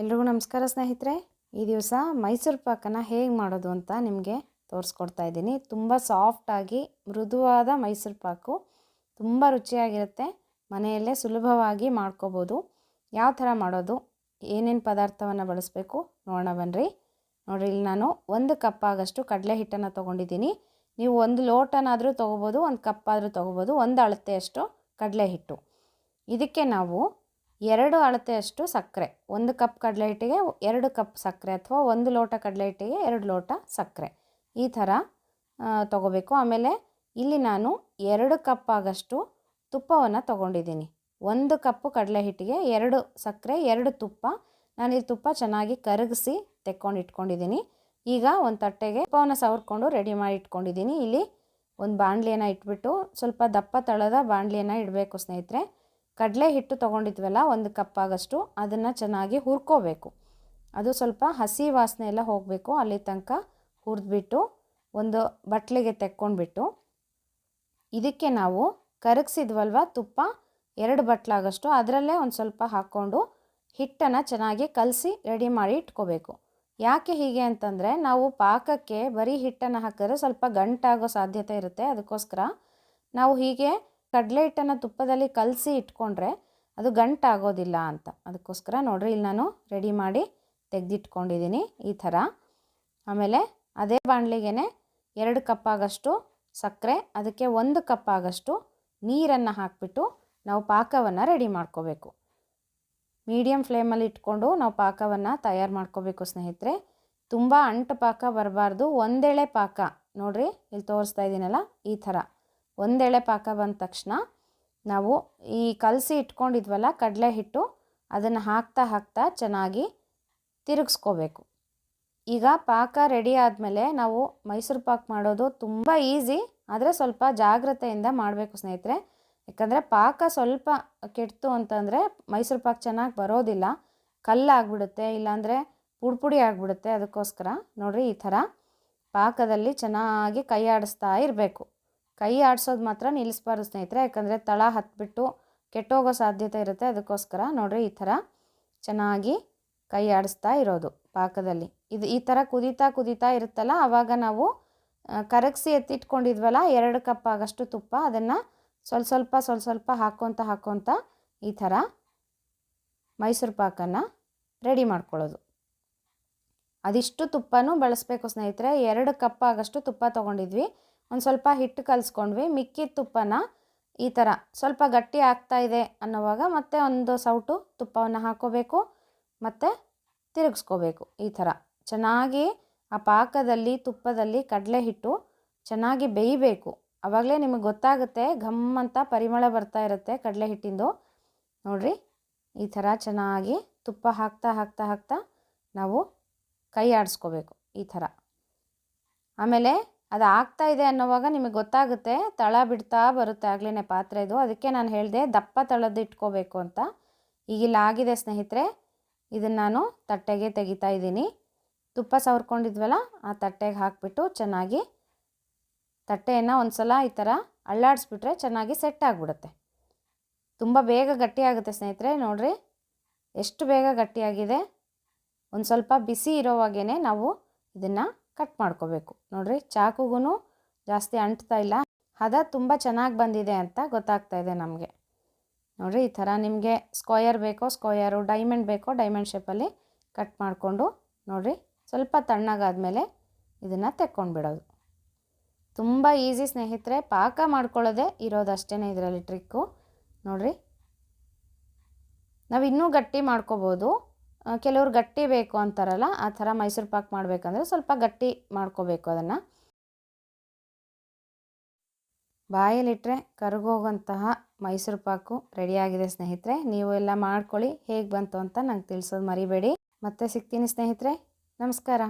ಎಲ್ರಿಗೂ ನಮಸ್ಕಾರ ಸ್ನೇಹಿತರೆ. ಈ ದಿವಸ ಮೈಸೂರು ಪಾಕನ ಹೇಗೆ ಮಾಡೋದು ಅಂತ ನಿಮಗೆ ತೋರಿಸ್ಕೊಡ್ತಾ ಇದ್ದೀನಿ. ತುಂಬ ಸಾಫ್ಟಾಗಿ ಮೃದುವಾದ ಮೈಸೂರು ಪಾಕು. ತುಂಬ ರುಚಿಯಾಗಿರುತ್ತೆ. ಮನೆಯಲ್ಲೇ ಸುಲಭವಾಗಿ ಮಾಡ್ಕೋಬೋದು. ಯಾವ ಥರ ಮಾಡೋದು? ಏನೇನು ಪದಾರ್ಥವನ್ನು ಬಳಸಬೇಕು? ನೋಡೋಣ ಬನ್ನಿರಿ ನೋಡಿರಿ, ಇಲ್ಲಿ ನಾನು ಒಂದು ಕಪ್ ಆಗಷ್ಟು ಕಡಲೆ ಹಿಟ್ಟನ್ನು ತೊಗೊಂಡಿದ್ದೀನಿ. ನೀವು ಒಂದು ಲೋಟನಾದರೂ ತೊಗೋಬೋದು, ಒಂದು ಕಪ್ ಆದರೂ ತೊಗೋಬೋದು, ಒಂದು ಅಳತೆಯಷ್ಟು ಕಡಲೆ ಹಿಟ್ಟು. ಇದಕ್ಕೆ ನಾವು ಎರಡು ಅಳತೆಯಷ್ಟು ಸಕ್ಕರೆ. ಒಂದು ಕಪ್ ಕಡಲೆ ಹಿಟ್ಟಿಗೆ ಎರಡು ಕಪ್ ಸಕ್ಕರೆ ಅಥವಾ ಒಂದು ಲೋಟ ಕಡಲೆ ಹಿಟ್ಟಿಗೆ ಎರಡು ಲೋಟ ಸಕ್ಕರೆ. ಈ ಥರ ತಗೋಬೇಕು. ಆಮೇಲೆ ಇಲ್ಲಿ ನಾನು ಎರಡು ಕಪ್ ಆಗಷ್ಟು ತುಪ್ಪವನ್ನು ತಗೊಂಡಿದ್ದೀನಿ. ಒಂದು ಕಪ್ಪು ಕಡಲೆ ಹಿಟ್ಟಿಗೆ ಎರಡು ಸಕ್ಕರೆ, ಎರಡು ತುಪ್ಪ. ನಾನು ಈ ತುಪ್ಪ ಚೆನ್ನಾಗಿ ಕರಗಿಸಿ ತೆಕ್ಕೊಂಡು ಇಟ್ಕೊಂಡಿದ್ದೀನಿ. ಈಗ ಒಂದು ತಟ್ಟೆಗೆ ತುಪ್ಪವನ್ನು ಸವರ್ಕೊಂಡು ರೆಡಿ ಮಾಡಿ ಇಟ್ಕೊಂಡಿದ್ದೀನಿ. ಇಲ್ಲಿ ಒಂದು ಬಾಣಲಿಯನ್ನು ಇಟ್ಬಿಟ್ಟು ಸ್ವಲ್ಪ ದಪ್ಪ ತಳದ ಬಾಣಲಿಯನ್ನು ಇಡಬೇಕು ಸ್ನೇಹಿತರೆ. ಕಡಲೆ ಹಿಟ್ಟು ತೊಗೊಂಡಿದ್ವಲ್ಲ, ಒಂದು ಕಪ್ಪಾಗಷ್ಟು ಅದನ್ನು ಚೆನ್ನಾಗಿ ಹುರ್ಕೋಬೇಕು. ಅದು ಸ್ವಲ್ಪ ಹಸಿ ವಾಸನೆ ಎಲ್ಲ ಹೋಗಬೇಕು, ಅಲ್ಲಿ ತನಕ ಹುರಿದ್ಬಿಟ್ಟು ಒಂದು ಬಟ್ಲಿಗೆ ತೆಕ್ಕೊಂಡ್ಬಿಟ್ಟು. ಇದಕ್ಕೆ ನಾವು ಕರಗಿಸಿದ್ವಲ್ವ, ತುಪ್ಪ, ಎರಡು ಬಟ್ಲಾಗಷ್ಟು, ಅದರಲ್ಲೇ ಒಂದು ಸ್ವಲ್ಪ ಹಾಕ್ಕೊಂಡು ಹಿಟ್ಟನ್ನು ಚೆನ್ನಾಗಿ ಕಲಸಿ ರೆಡಿ ಮಾಡಿ ಇಟ್ಕೋಬೇಕು. ಯಾಕೆ ಹೀಗೆ ಅಂತಂದರೆ, ನಾವು ಪಾಕಕ್ಕೆ ಬರೀ ಹಿಟ್ಟನ್ನು ಹಾಕಿದ್ರೆ ಸ್ವಲ್ಪ ಗಂಟಾಗೋ ಸಾಧ್ಯತೆ ಇರುತ್ತೆ, ಅದಕ್ಕೋಸ್ಕರ ನಾವು ಹೀಗೆ ಕಡಲೆ ಹಿಟ್ಟನ್ನು ತುಪ್ಪದಲ್ಲಿ ಕಲಸಿ ಇಟ್ಕೊಂಡ್ರೆ ಅದು ಗಂಟಾಗೋದಿಲ್ಲ ಅಂತ. ಅದಕ್ಕೋಸ್ಕರ ನೋಡ್ರಿ, ಇಲ್ಲಿ ನಾನು ರೆಡಿ ಮಾಡಿ ತೆಗೆದಿಟ್ಕೊಂಡಿದ್ದೀನಿ ಈ ಥರ. ಆಮೇಲೆ ಅದೇ ಬಾಣಲಿಗೆ ಎರಡು ಕಪ್ ಆಗಷ್ಟು ಸಕ್ಕರೆ, ಅದಕ್ಕೆ ಒಂದು ಕಪ್ ಆಗಷ್ಟು ನೀರನ್ನು ಹಾಕಿಬಿಟ್ಟು ನಾವು ಪಾಕವನ್ನು ರೆಡಿ ಮಾಡ್ಕೋಬೇಕು. ಮೀಡಿಯಮ್ ಫ್ಲೇಮಲ್ಲಿ ಇಟ್ಕೊಂಡು ನಾವು ಪಾಕವನ್ನು ತಯಾರು ಮಾಡ್ಕೋಬೇಕು ಸ್ನೇಹಿತರೆ. ತುಂಬ ಅಂಟು ಪಾಕ ಬರಬಾರ್ದು, ಒಂದೆಳೆ ಪಾಕ. ನೋಡಿರಿ, ಇಲ್ಲಿ ತೋರಿಸ್ತಾ ಇದ್ದೀನಲ್ಲ, ಈ ಥರ. ಒಂದೆಳೆ ಪಾಕ ಬಂದ ತಕ್ಷಣ ನಾವು ಈ ಕಲಸಿ ಇಟ್ಕೊಂಡಿದ್ವಲ್ಲ ಕಡಲೆ ಹಿಟ್ಟು, ಅದನ್ನು ಹಾಕ್ತಾ ಹಾಕ್ತಾ ಚೆನ್ನಾಗಿ ತಿರುಗಿಸ್ಕೋಬೇಕು. ಈಗ ಪಾಕ ರೆಡಿ ಆದಮೇಲೆ ನಾವು ಮೈಸೂರು ಪಾಕ್ ಮಾಡೋದು ತುಂಬ ಈಸಿ ಆದರೆ ಸ್ವಲ್ಪ ಜಾಗ್ರತೆಯಿಂದ ಮಾಡಬೇಕು ಸ್ನೇಹಿತರೆ. ಯಾಕಂದರೆ ಪಾಕ ಸ್ವಲ್ಪ ಕೆಡ್ತು ಅಂತಂದರೆ ಮೈಸೂರು ಪಾಕ್ ಚೆನ್ನಾಗಿ ಬರೋದಿಲ್ಲ. ಕಲ್ಲಾಗ್ಬಿಡುತ್ತೆ, ಇಲ್ಲಾಂದರೆ ಪುಡಿ ಪುಡಿ ಆಗಿಬಿಡುತ್ತೆ ಅದಕ್ಕೋಸ್ಕರ. ನೋಡಿರಿ ಈ ಥರ ಪಾಕದಲ್ಲಿ ಚೆನ್ನಾಗಿ ಕೈ ಆಡಿಸ್ತಾ ಇರಬೇಕು. ಕೈ ಆಡಿಸೋದು ಮಾತ್ರ ನಿಲ್ಲಿಸ್ಬಾರ್ದು ಸ್ನೇಹಿತರೆ, ಯಾಕಂದರೆ ತಳ ಹತ್ಬಿಟ್ಟು ಕೆಟ್ಟೋಗೋ ಸಾಧ್ಯತೆ ಇರುತ್ತೆ. ಅದಕ್ಕೋಸ್ಕರ ನೋಡಿರಿ ಈ ಥರ ಚೆನ್ನಾಗಿ ಕೈ ಆಡಿಸ್ತಾ ಇರೋದು ಪಾಕದಲ್ಲಿ. ಇದು ಈ ಥರ ಕುದೀತಾ ಕುದೀತಾ ಇರುತ್ತಲ್ಲ ಆವಾಗ ನಾವು ಕರಗಿಸಿ ಎತ್ತಿಟ್ಕೊಂಡಿದ್ವಲ್ಲ, ಎರಡು ಕಪ್ ಆಗಷ್ಟು ತುಪ್ಪ ಅದನ್ನು ಸ್ವಲ್ಪ ಸ್ವಲ್ಪ ಸ್ವಲ್ಪ ಸ್ವಲ್ಪ ಹಾಕ್ಕೊತ ಹಾಕ್ಕೊತ ಈ ಥರ ಮೈಸೂರು ಪಾಕನ್ನು ರೆಡಿ ಮಾಡ್ಕೊಳ್ಳೋದು. ಅದಿಷ್ಟು ತುಪ್ಪನೂ ಬಳಸಬೇಕು ಸ್ನೇಹಿತರೆ. ಎರಡು ಕಪ್ ಆಗಷ್ಟು ತುಪ್ಪ ತೊಗೊಂಡಿದ್ವಿ. ಒಂದು ಸ್ವಲ್ಪ ಹಿಟ್ಟು ಕಲಿಸ್ಕೊಂಡ್ವಿ. ಮಿಕ್ಕಿದ ತುಪ್ಪನ ಈ ಥರ ಸ್ವಲ್ಪ ಗಟ್ಟಿ ಆಗ್ತಾ ಇದೆ ಅನ್ನೋವಾಗ ಮತ್ತೆ ಒಂದು ಸೌಟು ತುಪ್ಪವನ್ನು ಹಾಕೋಬೇಕು, ಮತ್ತು ತಿರುಗಿಸ್ಕೋಬೇಕು ಈ ಥರ ಚೆನ್ನಾಗಿ ಆ ಪಾಕದಲ್ಲಿ, ತುಪ್ಪದಲ್ಲಿ ಕಡಲೆ ಹಿಟ್ಟು ಚೆನ್ನಾಗಿ ಬೇಯಬೇಕು. ಆವಾಗಲೇ ನಿಮಗೆ ಗೊತ್ತಾಗುತ್ತೆ, ಘಮ್ ಅಂತ ಪರಿಮಳ ಬರ್ತಾ ಇರುತ್ತೆ ಕಡಲೆ ಹಿಟ್ಟಿಂದು. ನೋಡಿರಿ, ಈ ಥರ ಚೆನ್ನಾಗಿ ತುಪ್ಪ ಹಾಕ್ತಾ ಹಾಕ್ತಾ ಹಾಕ್ತಾ ನಾವು ಕೈ ಆಡಿಸ್ಕೋಬೇಕು ಈ ಥರ ಆಮೇಲೆ ಅದು ಆಗ್ತಾ ಇದೆ ಅನ್ನೋವಾಗ ನಿಮಗೆ ಗೊತ್ತಾಗುತ್ತೆ, ತಳ ಬಿಡ್ತಾ ಬರುತ್ತೆ ಆಗ್ಲೇ ಪಾತ್ರೆದು ಅದಕ್ಕೆ ನಾನು ಹೇಳಿದೆ, ದಪ್ಪ ತಳದ್ದು ಇಟ್ಕೋಬೇಕು ಅಂತ. ಈಗಿಲ್ಲ ಆಗಿದೆ ಸ್ನೇಹಿತರೆ, ಇದನ್ನು ನಾನು ತಟ್ಟೆಗೆ ತೆಗಿತಾ ಇದ್ದೀನಿ. ತುಪ್ಪ ಸವರ್ಕೊಂಡಿದ್ವಲ್ಲ, ಆ ತಟ್ಟೆಗೆ ಹಾಕಿಬಿಟ್ಟು ಚೆನ್ನಾಗಿ ತಟ್ಟೆಯನ್ನು ಒಂದು ಸಲ ಈ ಥರ ಅಳ್ಳಾಡಿಸ್ಬಿಟ್ರೆ ಚೆನ್ನಾಗಿ ಸೆಟ್ ಆಗಿಬಿಡುತ್ತೆ. ತುಂಬ ಬೇಗ ಗಟ್ಟಿಯಾಗುತ್ತೆ ಸ್ನೇಹಿತರೆ, ನೋಡಿರಿ. ಎಷ್ಟು ಬೇಗ ಗಟ್ಟಿಯಾಗಿದೆ. ಒಂದು ಸ್ವಲ್ಪ ಬಿಸಿ ಇರೋವಾಗೇ ನಾವು ಇದನ್ನು ಕಟ್ ಮಾಡ್ಕೋಬೇಕು. ನೋಡಿರಿ ಚಾಕುಗೂ ಜಾಸ್ತಿ ಅಂಟ್ತಾ ಇಲ್ಲ. ಹದ ತುಂಬ ಚೆನ್ನಾಗಿ ಬಂದಿದೆ ಅಂತ ಗೊತ್ತಾಗ್ತಾ ಇದೆ ನಮಗೆ. ನೋಡಿರಿ, ಈ ಥರ ನಿಮಗೆ ಸ್ಕ್ವಯರ್ ಬೇಕೋ ಸ್ಕ್ವಯರು, ಡೈಮಂಡ್ ಬೇಕೋ ಡೈಮಂಡ್ ಶೇಪಲ್ಲಿ ಕಟ್ ಮಾಡಿಕೊಂಡು ನೋಡಿರಿ, ಸ್ವಲ್ಪ ತಣ್ಣಗಾದಮೇಲೆ ಇದನ್ನು ತೆಕ್ಕೊಂಡು ಬಿಡೋದು ತುಂಬ ಈಸಿ ಸ್ನೇಹಿತರೆ, ಪಾಕ ಮಾಡ್ಕೊಳ್ಳೋದೇ ಇರೋದಷ್ಟೇ ಇದರಲ್ಲಿ ಟ್ರಿಕ್ಕು. ನೋಡಿರಿ ನಾವು ಇನ್ನೂ ಗಟ್ಟಿ ಮಾಡ್ಕೋಬೋದು. ಕೆಲವ್ರು ಗಟ್ಟಿ ಬೇಕು ಅಂತಾರಲ್ಲ, ಆ ಥರ ಮೈಸೂರು ಪಾಕ್ ಮಾಡಬೇಕಂದ್ರೆ ಸ್ವಲ್ಪ ಗಟ್ಟಿ ಮಾಡ್ಕೋಬೇಕು ಅದನ್ನು. ಬಾಯಲ್ಲಿಟ್ಟರೆ ಕರಗೋಗಂತಹ ಮೈಸೂರು ಪಾಕು ರೆಡಿಯಾಗಿದೆ ಸ್ನೇಹಿತರೆ. ನೀವು ಎಲ್ಲ ಮಾಡ್ಕೊಳ್ಳಿ, ಹೇಗೆ ಬಂತು ಅಂತ ನಂಗೆ ತಿಳಿಸೋದು ಮರಿಬೇಡಿ. ಮತ್ತೆ ಸಿಗ್ತೀನಿ ಸ್ನೇಹಿತರೆ. ನಮಸ್ಕಾರ.